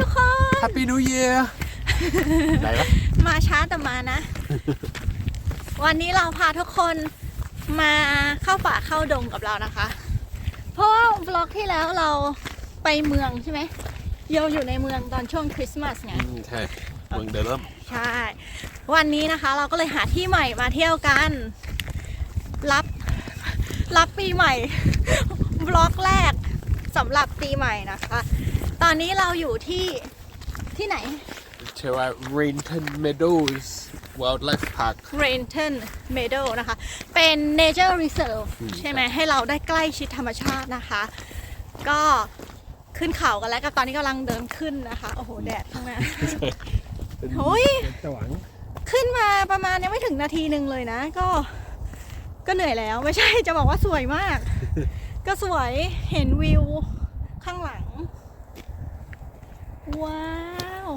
ทุกคน Happy New Year ไหนวะมาช้าแต่มานะ วันนี้เราพาทุกคนมาเข้าป่าเข้าดงกับเรานะคะ เพราะว่าบล็อกที่แล้วเราไปเมืองใช่ไหมโยอยู่ในเมืองตอนช่วงคริสต์มาสไง อืมใช่เมืองเดลัมใช่ วันนี้นะคะเราก็เลยหาที่ใหม่มาเที่ยวกัน รับ รับปีใหม่ บล็อกแรกสำหรับปีใหม่นะคะ ตอนนี้เราอยู่ที่ที่ไหน ชื่อว่า Rainton Meadows Wildlife Park r a i n t o n Meadow นะคะ เป็น Nature Reserve อืมใช่ไหมให้เราได้ใกล้ชิดธรรมชาตินะคะ ก็ขึ้นเขากันแล้วก็ตอนนี้กำลังเดินขึ้นนะคะ โอ้โห แดดข้างหน้าโอ้ยสว่างขึ้นมาประมาณยังไม่ถึงนาทีหนึ่งเลยนะ ก็ก็เหนื่อยแล้วไม่ใช่จะบอกว่าสวยมาก ก็สวยเห็นวิวข้างหลัง ว้าว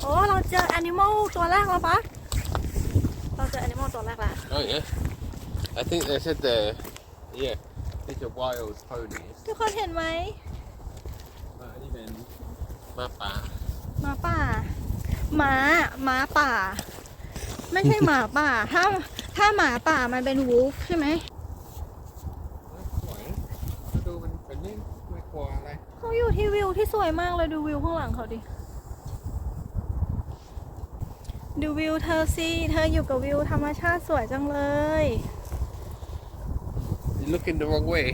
โอ้เราเจอแอนิมอลตัวแรกแล้วปะเราเจอแอนิมอลตัวแรกแล้ว Oh yeah I think they said the yeah it's a wild pony ทุกคนเห็นไหมมาอันนี้เป็นมาป่าหมาป่าหมาหมาป่า ไม่ใช่หมาป่า ถ้าถ้าหมาป่ามันเป็นวูฟใช่ไหม สวยมาดูมันเป็นนี่ไม่กลัวอะไร เขาอยู่ที่ วิวที่สวยมากเลยดูวิวข้างหลังเขาดิ ดูวิวเธอสิ เธออยู่กับวิวธรรมชาติสวยจังเลย You looking the wrong way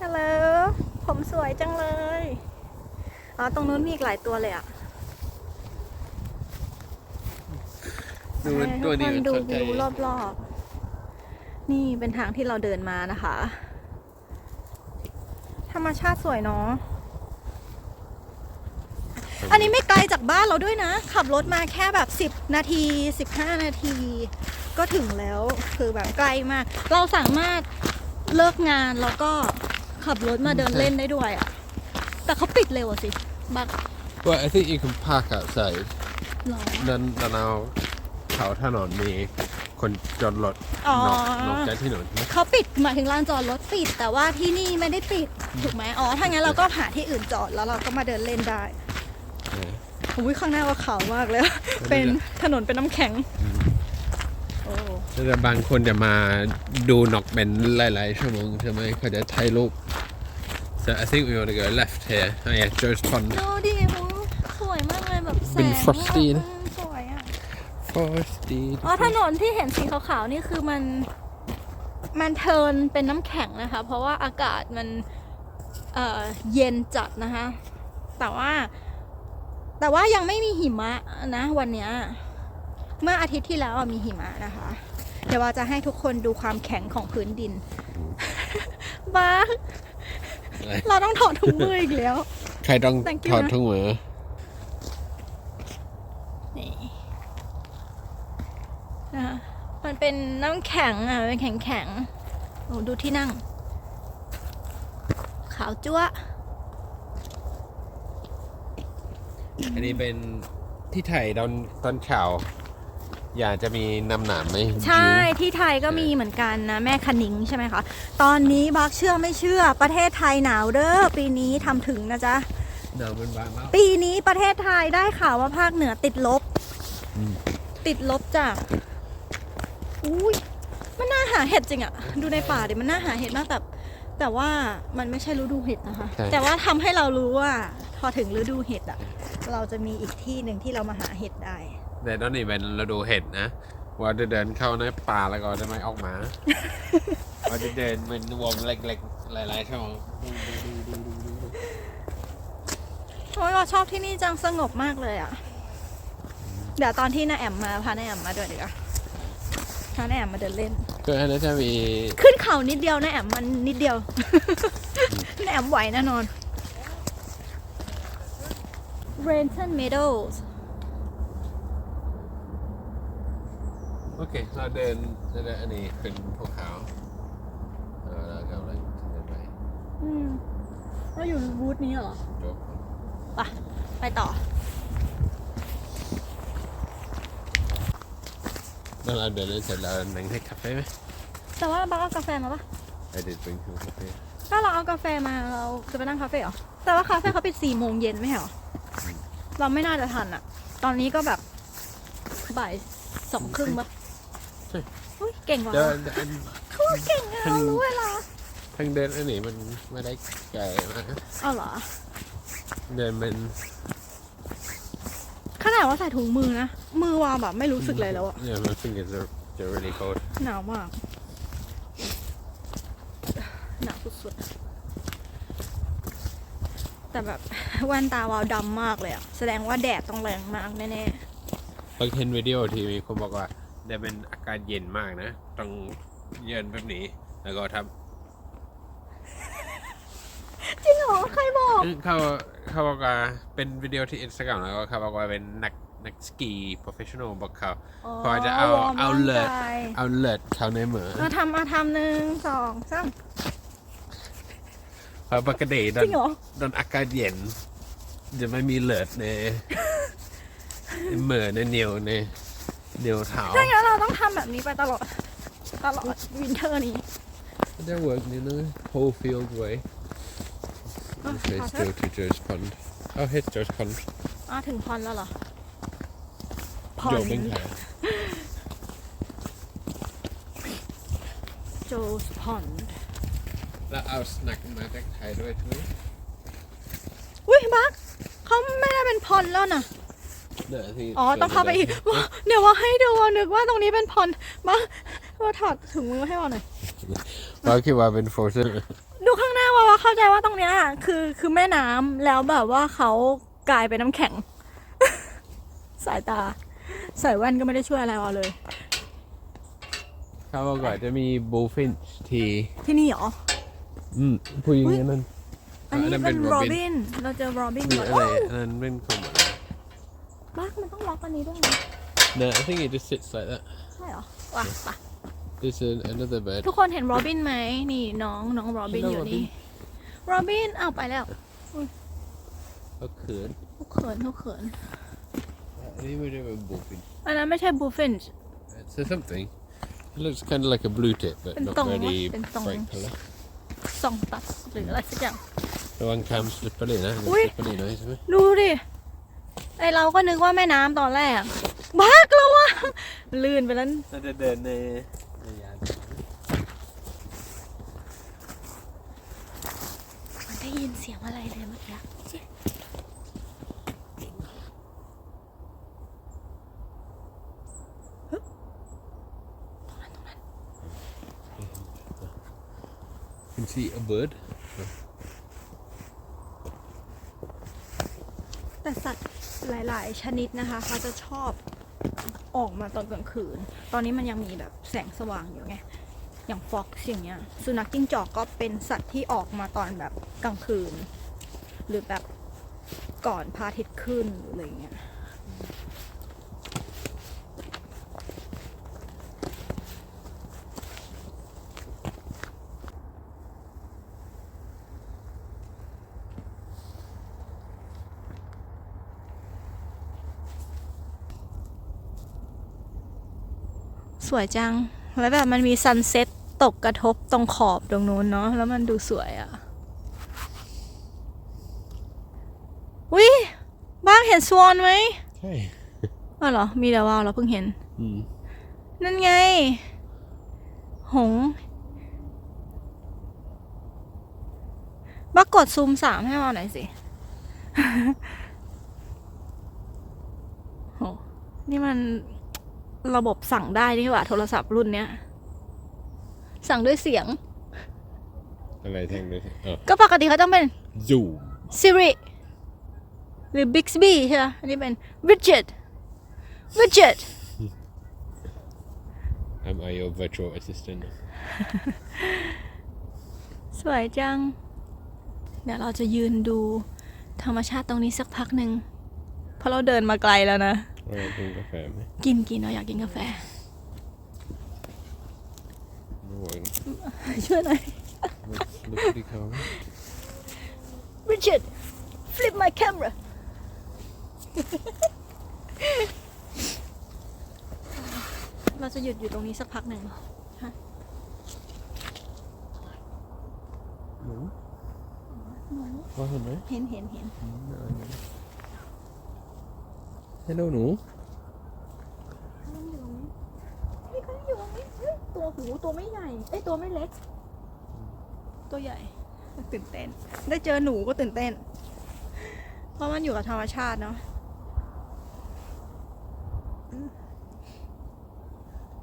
ฮัลโหลผมสวยจังเลย อ๋อ ตรงนู้นมีอีกหลายตัวเลยอะดูมันตัวนี้ให้มันทุกสคนนใจดูวิวรอบๆ นี่เป็นทางที่เราเดินมานะคะ ธรรมชาติสวยเนาะ อันนี้ไม่ไกลจากบ้านเราด้วยนะ ขับรถมาแค่แบบ 10 นาที 15 นาที ก็ถึงแล้วคือแบบใกล้มาก เราสามารถเลิกงานแล้วก็ขับรถมาเดินเล่นได้ด้วยอะ่ะ แต่เขาปิดเร็วอะสิ บัก Well I think you can park outside หรอ นั่นด้านเอาเขาถนนมีคนจอดรถอ๋อ นอกนอกจากที่ถนนเขาปิดหมายถึงลานจอดรถปิด แต่ว่าที่นี่ไม่ได้ปิด ถูกไหมอ๋อ ถ้างั้นเราก็หาที่อื่นจอดแล้วเราก็มาเดินเล่นได้เอออุ้ยข้างหน้าว่าขาวมากเลยเป็นถนนเป็นน้ำแข็งโอ้แต่บางคนจะมาดูนกเป็นหลายๆชั่วโมงใช่ไหมเขาจะถ่ายรูป so I think we want to go left here oh yeah Joe's Pond ดูดิโอ้สวยมากเลยแบบแสงเป็น frosty นะอืมสวยอะ Frosty อ๋อถนนที่เห็นสีขาวๆนี่คือมัน มันเทิร์นเป็นน้ำแข็งนะคะ เพราะว่าอากาศมันเอ่อเย็นจัดนะคะ แต่ว่า แต่ว่ายังไม่มีหิมะนะวันเนี้ยเมื่ออาทิตย์ที่แล้วอะมีหิมะนะคะ เดี๋ยวว่าจะให้ทุกคนดูความแข็งของพื้นดิน บ้าอะไรเราต้องถอดถุงมืออีกแล้ว ใครต้อง Thank you ถอดนะทุ่งมือนี่นะคะมันเป็นน้ำแข็งอะเป็นแข็งแข็งๆโอ้ดูที่นั่ง ขาวจั๊วะ อันนี้เป็นที่ไทยตอนตอนเช้าอยากจะมีน้ำหนามไหมใช่ที่ไทยก็มีเหมือนกันนะแม่คณิงใช่ไหมคะ ตอนนี้บักเชื่อไม่เชื่อประเทศไทยหนาวเด้อปีนี้ทำถึงนะจ๊ะ หนาวมันบางแล้วปีนี้ประเทศไทยได้ข่าวว่าภาคเหนือติดลบ อืม ติดลบจ้ะอุ้ยมันน่าหาเห็ดจริงอะดูในป่าดิมันน่าหาเห็ดมากแต่ แต่ว่ามันไม่ใช่ฤดูเห็ดนะคะ ใช่ แต่ว่าทำให้เรารู้ว่าพอถึงฤดูเห็ดอะเราจะมีอีกที่หนึ่งที่เรามาหาเห็ดได้ แต่ตอนนี้เป็นฤดูเห็ดนะ ว่าจะเดินเข้าในป่าแล้วก็จะไม่ออกมา ว่าจะเดินเป็นวงเล็กๆ หลายๆชั่วโมงโอ้ยเราชอบที่นี่จังสงบมากเลยอะเดี๋ยวตอนที่น้าแอมมาพาน้าแอมมาด้วยดีกว่า พาน้าแอมมาเดินเล่นก็อันนั้นจะมีขึ้นเขานิดเดียวน้าแอมมันนิดเดียวน้าแอมไหวแน่นอน Renton Meadows โอเค เราเดินจะเดินอันนี้เป็นภูเขาเออแล้วก็เลยเดินไปอืมเราอยู่บูธนี้เหรอจบ ไปไปต่อ แล้วเราเดินเล่นเสร็จแล้วนั่งให้คาเฟ่ไหมแต่ว่าบักเอากาแฟมาปะ I did bring some coffee ถ้าเราเอากาแฟมาเราจะไปนั่งคาเฟ่เหรอ แต่ว่าคาเฟ่เขาปิดสี่โมงเย็นไม่ใช่เหรออืมเราไม่น่าจะทันอะตอนนี้ก็แบบบ่ายสองครึ่งปะใช่อุ๊ยเก่งว่ะเดินเดินเขาเก่งอะเรารู้เวลาทางเดินอันนี้มันไม่ได้ไกลมากเอาเหรอ เดินเป็น ขนาดว่าใส่ถุงมือนะ มือวางแบบไม่รู้สึกเลยแล้วอะ yeah my fingers are they're really cold หนาวมาก หนาวสุดๆ แต่แบบ แว่นตาวาวดำมากเลยอะแสดงว่าแดดต้องแรงมากแน่เราเห็นวิดีโอที่มีคนบอกว่าเดี๋ยวเป็นอากาศเย็นมากนะ ต้องเย็นแบบนี้ แล้วก็ทๆ จริงเหรอใครบอกำเขาเขาบอกว่าเป็นวิดีโอที่อินสตาแกรมแล้วก็เขาบอกว่าเป็นนักนักสกี professional บอกเขาพอจะเอาวร์มเอาร่งเลิศกายเอาเลิศเขาในมือมาทำมาทำหนึ่งสองสามเพราะปกติโดจนริงเหรอโดนอากาศเย็น จะไม่มีเลิศในในมือในนิ้วในนิ้วเท้าถ้างั้นเราต้องทำแบบนี้ไปตลอดตลอดวินเทอร์นี้ They're working in the whole field way. Oh, This way how's still to Joe's Pond. Oh, here's Joe's Pond. อ่าถึงพอนแล้วเหรอพอน Jobbing here. โจสพอน แล้วเอาสแน็คมาจากไทยด้วยใช่ไหมอุ้ยบักเขาไม่ได้เป็นพอนแล้วนะเดี๋ยวที่อ๋อ ต้องเข้าไปอีกว้าเดี๋ยวว่าให้ดูว่านึกว่าตรงนี้เป็นพอนมาว่าถอดถุงมือให้ว่าหน่อย เราคิดว่าเป็นโฟร์ซึดูข้ เข้าใจว่าตรงเนี้ยคือคือแม่น้ำแล้วแบบว่าเขากลายเป็นน้ำแข็ง สายตา ใส่แว่นก็ไม่ได้ช่วยอะไรเราเลยเขาบอกว่าจะมีบูฟินที่ที่นี่เหรอ อืมผู้หญิงอันนั้นอันนี้อันนั้นเป็นเป็นโร Robin บิน เราเจอโรบินนี่ก่อนอะไรโอ้อันนั้นเป็นของมันบักมันต้องล็อกอันนี้ด้วยนะ No, I think it just sits like that. ใช่เหรอว่ะไป There's an, another bird. ทุกคนเห็นโรบินไหมนี่น้องน้องโรบิน Hello, อยู่นี่ โรบินเอาไปแล้วก็เขินทุกเขินทุกเขินอันนี้ไม่ได้เป็นบูฟินอันนั้นไม่ใช่บูฟิน It's a something. It looks kind of like a blue tip, but เป็น not ตรง very วะเป็นตรง bright colour. ซองตัสหรืออะไรสักอย่างระวังคำสลิปเปอร์เลยนะอุ๊ยสลิปเปอร์เลยนะใช่ไหมดูดิ ไอเราก็นึกว่าแม่น้ำตอนแรกบ้ากแล้ววะลื่นไปแล้ว เราจะเดินในในยาน มันได้ยินเสียง อะไรเลยเมื่อกี้ฮึตรงนั้นตรงนั้น can see a bird แต่สัตว์หลาย ๆ ชนิดนะคะเขาจะชอบออกมาตอนกลางคืน ตอนนี้มันยังมีแบบแสงสว่างอยู่ไง อย่างฟ็อกซ์อย่างเงี้ย สุนัขจิ้งจอกก็เป็นสัตว์ที่ออกมาตอนแบบกลางคืน หรือแบบก่อนพระอาทิตย์ขึ้นหรืออะไรเงี้ยสวยจัง แล้วแบบมันมีซันเซ็ต ตกกระทบตรงขอบตรงนู้นเนาะแล้วมันดูสวยอะ่ะวิบ้างเห็นสวอนไหมใช่อ๋อเหรอ มีแต่ว่าวเราเพิ่งเห็น อืมนั่นไง หงส์บ้ากดซูมสามให้เราหน่อยสิ โห นี่มันระบบสั่งได้นี่หว่า โทรศัพท์รุ่นเนี้ย สั่งด้วยเสียง อะไรแท่งด้วยเออก็ปกติเขาต้องเป็น zoom Siri หรือ Bixby ใช่ไหมอันนี้เป็น Widget Widget am I your virtual assistant สวยจัง เดี๋ยวเราจะยืนดูธรรมชาติตรงนี้สักพักหนึ่ง เพราะเราเดินมาไกลแล้วนะเรากินกาแฟไหมกินกินเราอยากกินกาแฟ ระวัง ช่วยหน่อยลุกที่เขา Richard flip my camera เราจะหยุดอยู่ตรงนี้สักพักหนึ่งหนูว่าเห็นไหมเห็นเห็นเห็น อืมอะไรนะ ฮัลโหลหนู นี่ ก็อยู่ตรงนี้เฮ้ยตัวหูตัวไม่ใหญ่เอ้ยตัวไม่เล็ก ตัวใหญ่ ตื่นเต้น ได้เจอหนูก็ตื่นเต้น เพราะมันอยู่กับธรรมชาติเนาะ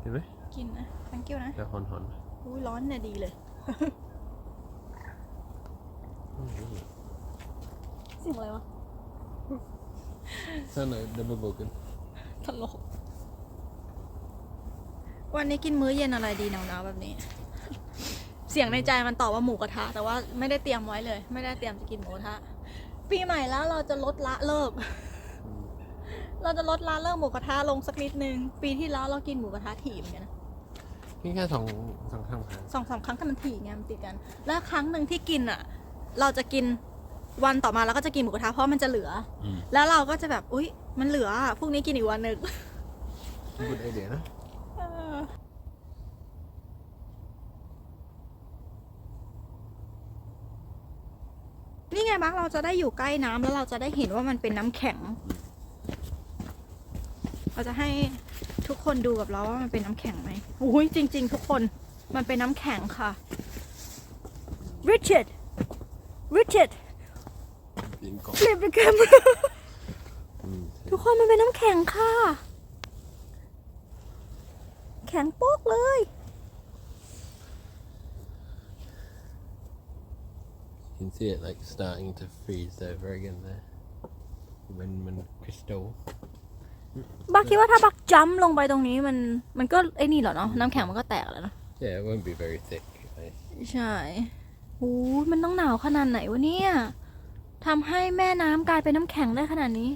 กินไหมกินนะ thank you นะเดี๋ยวหอนหอนอุ้ยร้อนเนี่ยดีเลย เสียงอะไรวะท่านไหนดับเบิลบอกกันตลก วันนี้กินมื้อเย็นอะไรดีหนาวๆแบบนี้ เสียงในใจมันตอบว่าหมูกระทะ แต่ว่าไม่ได้เตรียมไว้เลย ไม่ได้เตรียมจะกินหมูกระทะ ปีใหม่แล้วเราจะลดละเลิก เราจะลดละเลิกหมูกระทะลงสักนิดนึง ปีที่แล้วเรากินหมูกระทะถี่เหมือนกันนะกินแค่สองสองครั้งครับสองสามครั้งแต่มันถี่ไงมันติดกัน แล้วครั้งหนึ่งที่กินอะ เราจะกินวันต่อมาเราก็จะกินหมูกระทะเพราะมันจะเหลืออืมแล้วเราก็จะแบบอุ๊ย มันเหลืออะพรุ่งนี้กินอีกวันหนึ่งกูดไอเดียนะ นี่ไงบักเราจะได้อยู่ใกล้น้ำแล้วเราจะได้เห็นว่ามันเป็นน้ำแข็ง เราจะให้ทุกคนดูกับเราว่ามันเป็นน้ำแข็งไหมอุ้ยจริง ๆ ทุกคนมันเป็นน้ำแข็งค่ะ Richard Richard กินก่อน flip the camera อืมทุกคนมันเป็นน้ำแข็งค่ะ แข็งโป๊กเลย can see it like starting to freeze over again there. When when crystal. บักคิดว่าถ้าบักจัมป์ลงไปตรงนี้มันมันก็ไอ้นี่เหรอเนาะน้ำแข็งมันก็แตกแล้วเนาะ Yeah, it won't be very thick. I- ใช่โอ้ยมันต้องหนาวขนาดไหนวะเนี่ยทำให้แม่น้ำกลายเป็นน้ำแข็งได้ขนาดนี้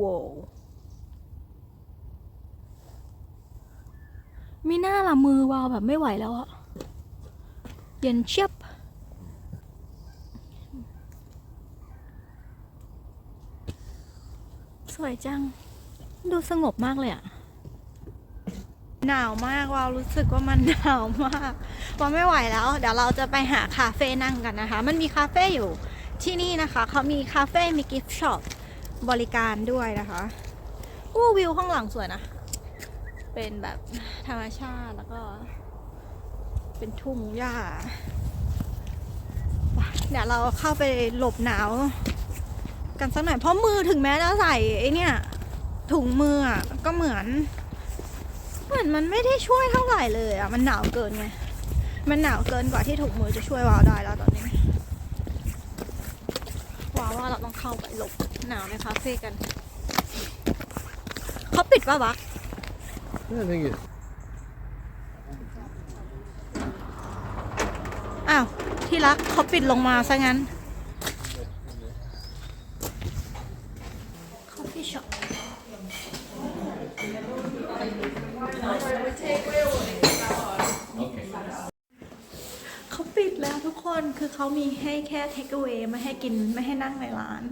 ว้าว มีหน้าละมือวาวแบบไม่ไหวแล้วอะเย็นเชียบสวยจัง ดูสงบมากเลยอะหนาวมากวาวรู้สึกว่ามันหนาวมากวาวไม่ไหวแล้ว เดี๋ยวเราจะไปหาคาเฟ่นั่งกันนะคะ มันมีคาเฟ่อยู่ที่นี่นะคะเขามีคาเฟ่มีกิฟต์ช็อปบริการด้วยนะคะอู้วิวข้างหลังสวยนะ เป็นแบบธรรมชาติแล้วก็ เป็นทุ่งหญ้า เดี๋ยวเราเข้าไปหลบหนาว กันสักหน่อยเพราะมือถึงแม้จะใส่ไอเนี่ยถุงมืออะก็เหมือน เหมือนมันไม่ได้ช่วยเท่าไหร่เลยอะมันหนาวเกินไงมันหนาวเกินกว่าที่ถุงมือจะช่วยวาวได้แล้วตอนนี้วาวว่าเราต้องเข้าไปหลบหนาวในคาเฟ่กันเขาปิดป่ะวะ Yeah, think it. อ้าว ที่รักเขาปิดลงมาซะงั้น Coffee shop เขาปิดแล้วทุกคนคือเขามีให้แค่เทคเ a วไม่ให้กินไม่ให้นั่งในร้าน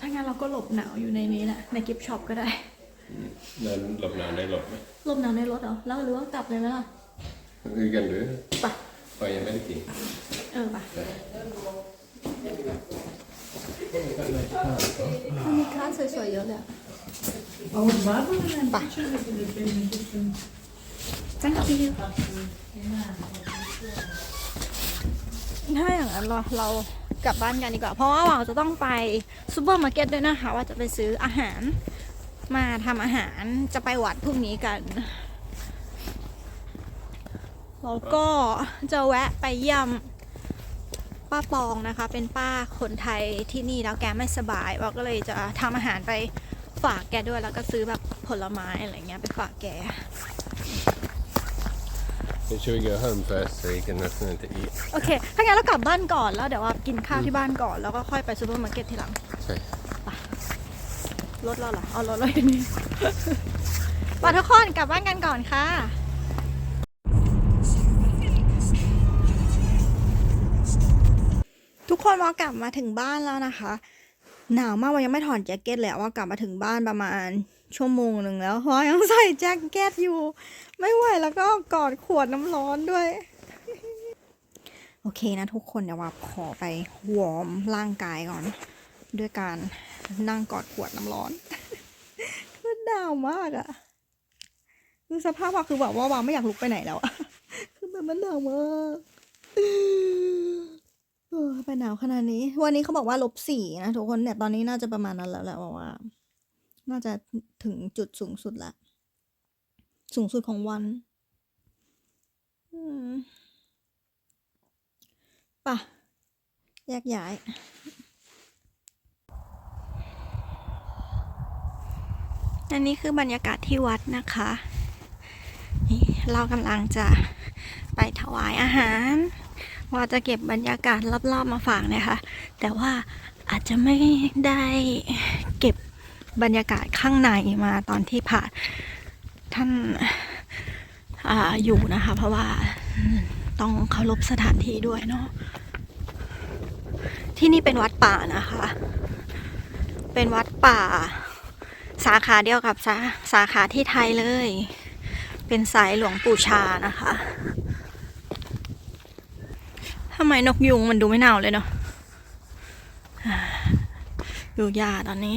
ถ้างั้นเราก็หลบหนาวอยู่ในนี้แหละในกิฟช็อปก็ได้ Then love now, they love me. หลบหนาวในรถเหรอแล้วหรือว่ากลับเลยไหมล่ะ You can do it. ไป By your medicine. เออไปมันมีคลาสสวยๆเยอะเลยอะ Oh, it's marble and then Bah. pictures of it being in different. Thank you ถ้าอย่างนั้นเราเรากลับบ้านกันดีกว่า เพราะว่าเราจะต้องไปซูเปอร์มาร์เก็ตด้วยนะคะ ว่าจะไปซื้ออาหาร มาทำอาหารจะไปวัดพรุ่งนี้กัน แล้วก็จะแวะไปเยี่ยมป้าปองนะคะ เป็นป้าคนไทยที่นี่แล้วแกไม่สบายเราก็เลยจะทำอาหารไปฝากแกด้วยแล้วก็ซื้อแบบผลไม้อะไรเงี้ยไปฝากแก So should we go home first so you can have something to eat? โอเค ถ้างั้นเรากลับบ้านก่อนแล้วเดี๋ยวว่ากินข้าวที่บ้านก่อนแล้วก็ค่อยไปซูเปอร์มาร์เก็ตทีหลัง Okay. รถเราเหรอเอารถเราอยู่นี่ไปทุกคนกลับบ้านกันก่อนค่ะ ทุกคนว่ากลับมาถึงบ้านแล้วนะคะ หนาวมากว่ายังไม่ถอดแจ็คเก็ตเลยว่ากลับมาถึงบ้านประมาณชั่วโมงหนึ่งแล้วเพราะยังใส่แจ็คเก็ตอยู่ ไม่ไหวแล้วก็กอดขวดน้ำร้อนด้วย โอเคนะทุกคนเดี๋ยวว่าขอไปวอร์มร่างกายก่อน ด้วยการนั่งกอดขวดน้ำร้อน คือหนาวมากอะคือสภาพว่าคือแบบว่าวางไม่อยากลุกไปไหนแล้วอะคือแบบมันหนาวมากเออไปหนาวขนาดนี้ วันนี้เขาบอกว่าลบสี่นะทุกคนเนี่ยตอนนี้น่าจะประมาณนั้นแล้วแหละว่า น่าจะถึงจุดสูงสุดละ สูงสุดของวันอืมป่ะแยกย้าย อันนี้คือบรรยากาศที่วัดนะคะนี่เรากำลังจะไปถวายอาหาร ว่าจะเก็บบรรยากาศรอบๆมาฝากนะคะ แต่ว่าอาจจะไม่ได้เก็บบรรยากาศข้างในมาตอนที่ผ่านท่านอาอยู่นะคะ เพราะว่าต้องเคารพสถานที่ด้วยเนาะที่นี่เป็นวัดป่านะคะ เป็นวัดป่า สาขาเดียวกับสาสาขาที่ไทยเลย เป็นสายหลวงปู่ชานะคะทำไมนกยุงมันดูไม่เน่าเลยเนาะดูยาตอนนี้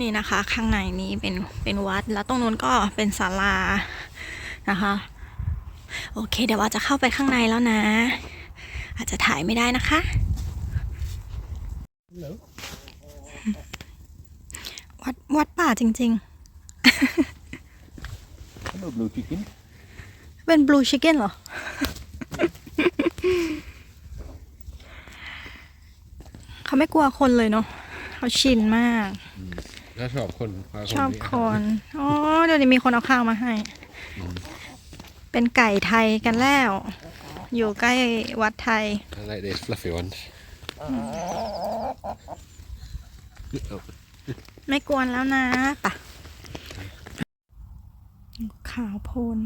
นี่นะคะ ข้างในนี้เป็นเป็นวัด แล้วตรงนู้นก็เป็นศาลานะคะ โอเค เดี๋ยวว่าจะเข้าไปข้างในแล้วนะ อาจจะถ่ายไม่ได้นะคะ วัดวัดป่าจริง Hello blue chicken ๆ เป็นบลูชิคเก้นเหรอ เขาไม่กลัวคนเลยเนาะเขาชินมากแล้วชอบคนพาชอบที่คน อ๋อ เดี๋ยวนี้มีคนเอาข้าวมาให้ เป็นไก่ไทยกันแล้ว อยู่ใกล้วัดไทย I like these fluffy ones ไม่กวนแล้วนะปะขาวโพลน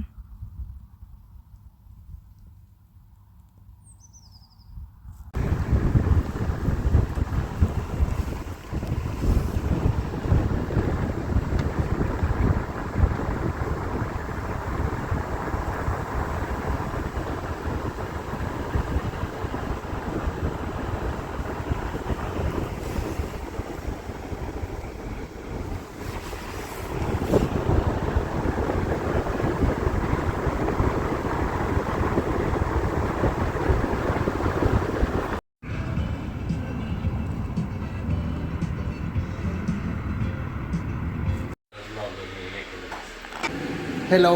ฮัลโหล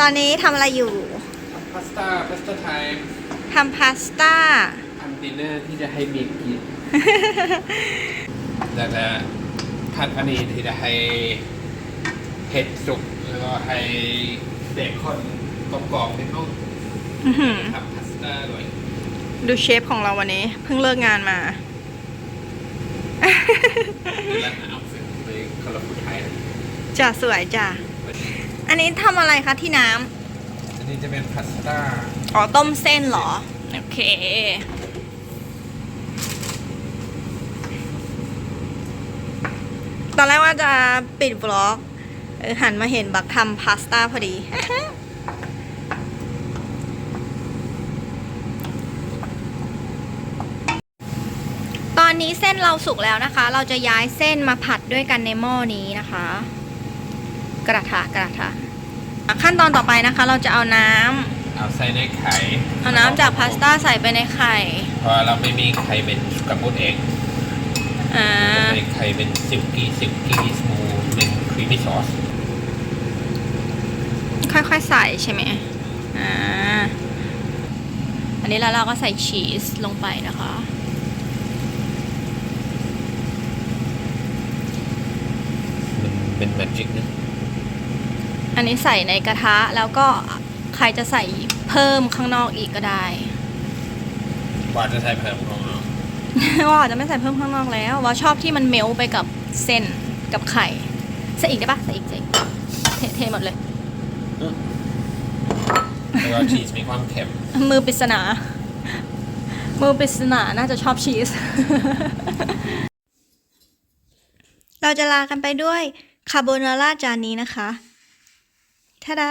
ตอนนี้ทำอะไรอยู่พาสต้าพาสต้าไทม์ทำพาสต้าทำดินเนอร์ที่จะให้เมียกินแล้วก็ผัดอันนี้ที่จะให้เห็ดสุกแล้วก็ให้เด็กคนกรอบๆนิดนึงอื้อหือทำพาสต้าด้วยดูเชฟของเราวันนี้ เพิ่งเลิกงานมาและเอาเสร็จในคาราฟูไทยจ้ะสวยจ้ะ อันนี้ทำอะไรคะที่น้อันนี้จะเป็นพาสต้าำอ๋อต้มเส้นเหรอ โอเค ตอนแรกว่าจะปิดบล็อกเออหันมาเห็นบักทำพาสต้าพอดี ตอนนี้เส้นเราสุกแล้วนะคะ เราจะย้ายเส้นมาผัดด้วยกันในหม้อนี้นะคะ กระทะกระทะขั้นตอนต่อไปนะคะ เราจะเอาน้ำเอาใส่ในไข่เอาน้ำจากพาสต้าใส่ไปในไข่เพราะเราไม่มีไข่เป็นกับมุดเองอ่าจะเป็นไข่เป็นซิลกี้ซิลกี้สมูทเป็นครีมมี่ซอสค่อยๆใส่ใช่ไหมอ่าอันนี้แล้วเราก็ใส่ชีสลงไปนะคะ มันเป็นแมจิกนะ อันนี้ใส่ในกระทะแล้วก็ใครจะใส่เพิ่มข้างนอกอีกก็ได้ว่าจะใช้เพิ่มของเราว่าอาจจะไม่ใส่เพิ่มข้างนอกแล้วว่าชอบที่มันเมลต์ไปกับเส้นกับไข่ใส่อีกได้ปะใส่อีกใส่อีกเทเทหมดเลย แล้วก็ชีสมีความเค็มมือปริศนา มือปริศนาน่าจะชอบชีส เราจะลากันไปด้วยคาโบนาร่าจานนี้นะคะ ทาดา